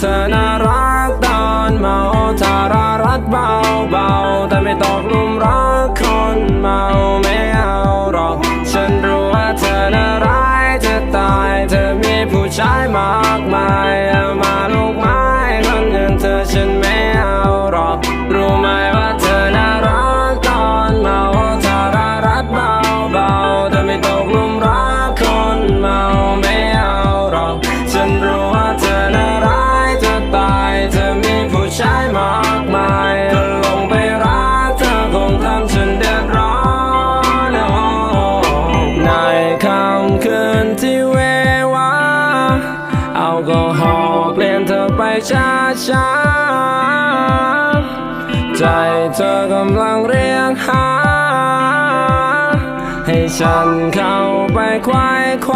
เธอน่ารักตอนเมาทารารักเบาเบาแต่ไม่ตกลุมรักคนเมาไม่เอาหรอก ฉันรู้ว่าเธอน่าร้ายจะตาย เธอมีผู้ชายมากมายมาลูกไม้คนอื่นเธอฉัน คนที่เววาเอาก็หอบเปลี่ยนเธอไปช้าช้าใจเธอกำลังเรียกหา ให้ฉันเข้าไปควายคว้า